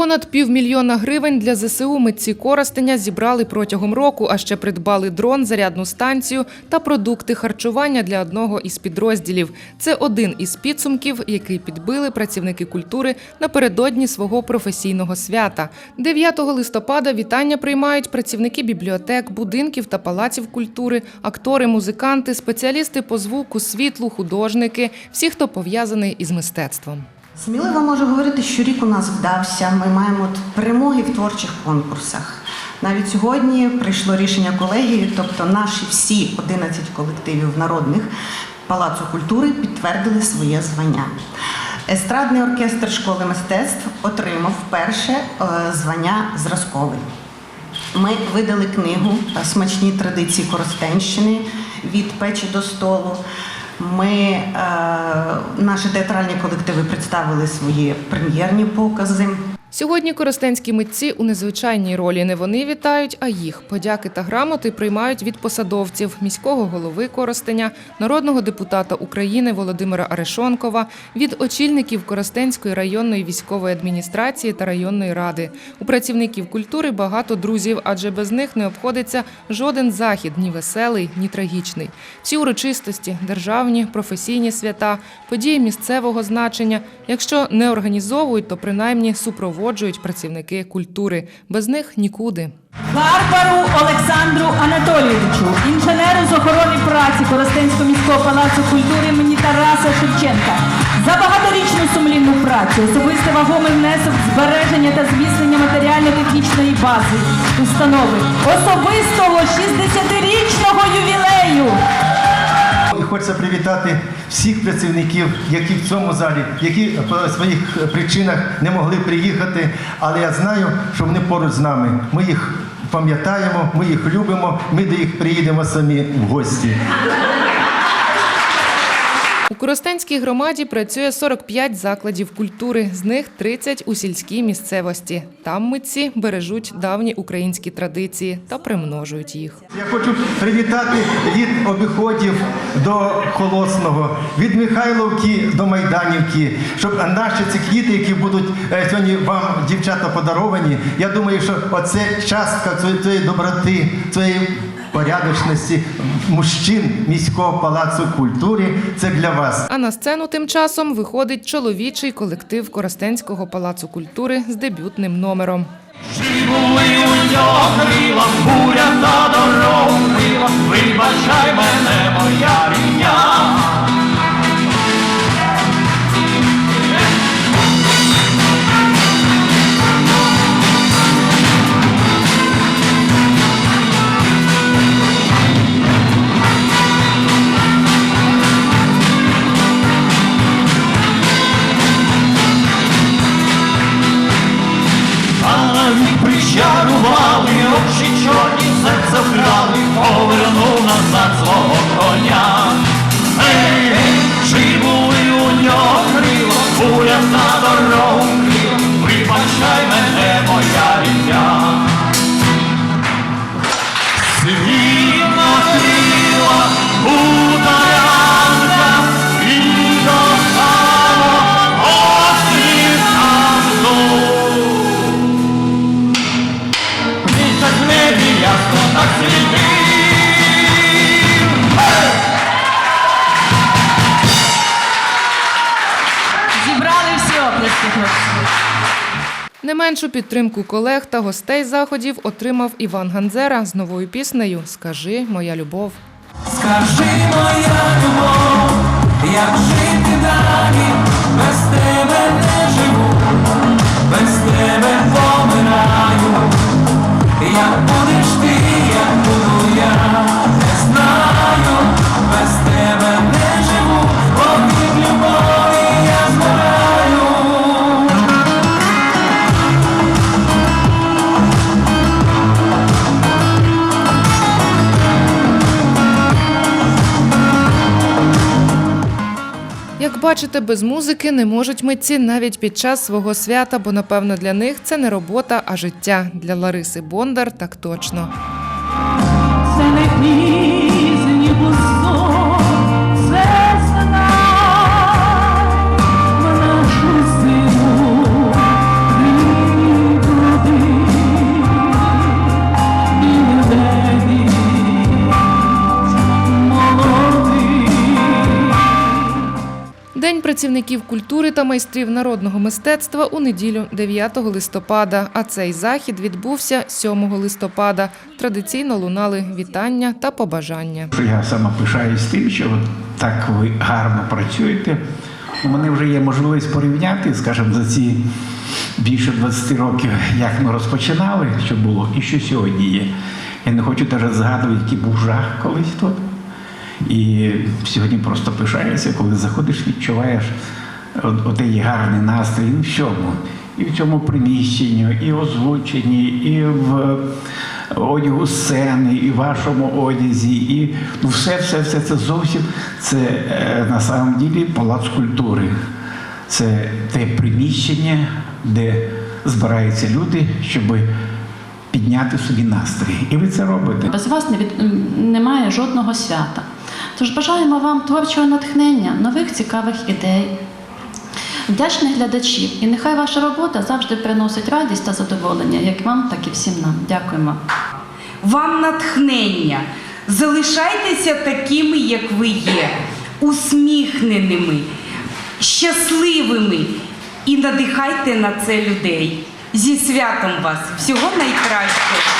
Понад півмільйона гривень для ЗСУ митці Коростеня зібрали протягом року, а ще придбали дрон, зарядну станцію та продукти харчування для одного із підрозділів. Це один із підсумків, який підбили працівники культури напередодні свого професійного свята. 9 листопада вітання приймають працівники бібліотек, будинків та палаців культури, актори, музиканти, спеціалісти по звуку, світлу, художники, всі, хто пов'язаний із мистецтвом. Сміливо можу говорити, що рік у нас вдався. Ми маємо перемоги в творчих конкурсах. Навіть сьогодні прийшло рішення колегії, тобто наші всі 11 колективів народних Палацу культури підтвердили своє звання. Естрадний оркестр школи мистецтв отримав перше е, звання зразковий. Ми видали книгу Смачні традиції Коростенщини від печі до столу. Ми, е, наші театральні колективи представили свої прем'єрні покази. Сьогодні коростенські митці у незвичайній ролі. Не вони вітають, а їх. Подяки та грамоти приймають від посадовців міського голови Коростеня, народного депутата України Володимира Арешонкова, від очільників Коростенської районної військової адміністрації та районної ради. У працівників культури багато друзів, адже без них не обходиться жоден захід, ні веселий, ні трагічний. Всі урочистості, державні, професійні свята, події місцевого значення, якщо не організовують, то принаймні супроводжують працівники культури. Без них нікуди. Барбару Олександру Анатолійовичу, інженеру з охорони праці Коростенського міського палацу культури імені Тараса Шевченка, за багаторічну сумлінну працю, особистий вагомий внесок збереження та зміцнення матеріально-технічної бази установи, особистого 60-річного привітати всіх працівників, які в цьому залі, які по своїх причинах не могли приїхати. Але я знаю, що вони поруч з нами. Ми їх пам'ятаємо, ми їх любимо, ми до їх приїдемо самі в гості. У Коростенській громаді працює 45 закладів культури, з них 30 у сільській місцевості. Там митці бережуть давні українські традиції та примножують їх. Я хочу привітати від обіходів до Холосного, від Михайловки до Майданівки, щоб наші ці квіти, які будуть е, сьогодні вам, дівчата, подаровані. Я думаю, що оце частка цієї- доброти, цієї порядочності мужчин міського палацу культури. Це для вас. А на сцену тим часом виходить чоловічий колектив Коростенського палацу культури з дебютним номером. Були у нього крила, буря на дорогу крила, вибачай мене, моя рідня. Серце вкрали, повернув назад свого коня. Не меншу підтримку колег та гостей заходів отримав Іван Ганзера з новою піснею Скажи, моя любов. Скажи, моя любов, Як бачите, без музики не можуть митці навіть під час свого свята, бо напевно для них це не робота, а життя. Для Лариси Бондар так точно. Працівників культури та майстрів народного мистецтва у неділю 9 листопада. А цей захід відбувся 7 листопада. Традиційно лунали вітання та побажання. Я саме пишаюсь тим, що так ви гарно працюєте. У мене вже є можливість порівняти, скажімо, за ці більше 20 років, як ми розпочинали, що було, і що сьогодні є. Я не хочу навіть згадувати, який був жах колись тут. І сьогодні просто пишаюся, коли заходиш, відчуваєш отей гарний настрій ну, в чому? І в цьому приміщенні, і озвученні, і в одягу сцени, і в вашому одязі, і ну, все, все, все це зовсім це е, на самом ділі палац культури. Це те приміщення, де збираються люди, щоб підняти собі настрій. І ви це робите. Без вас не від... немає жодного свята. Тож бажаємо вам творчого натхнення, нових цікавих ідей, вдячних глядачів. І нехай ваша робота завжди приносить радість та задоволення, як вам, так і всім нам. Дякуємо. вам натхнення. Залишайтеся такими, як ви є, усміхненими, щасливими і надихайте на це людей. Зі святом вас! Всього найкращого!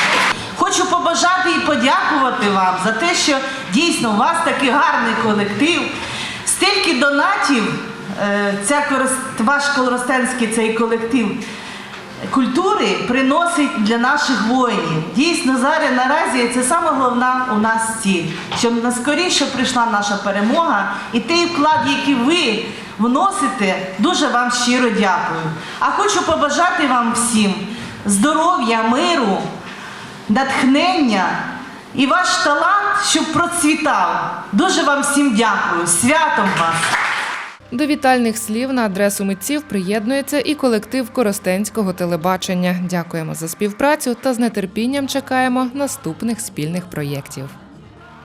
Хочу побажати і подякувати вам за те, що дійсно у вас такий гарний колектив. Стільки донатів, е, ця ваш коростенський цей колектив культури приносить для наших воїнів. Дійсно, зараз наразі це саме головна у нас ціль, щоб наскоріше прийшла наша перемога і той вклад, який ви вносите, дуже вам щиро дякую. А хочу побажати вам всім здоров'я, миру натхнення і ваш талант, щоб процвітав. Дуже вам всім дякую. Святом вас! До вітальних слів на адресу митців приєднується і колектив Коростенського телебачення. Дякуємо за співпрацю та з нетерпінням чекаємо наступних спільних проєктів.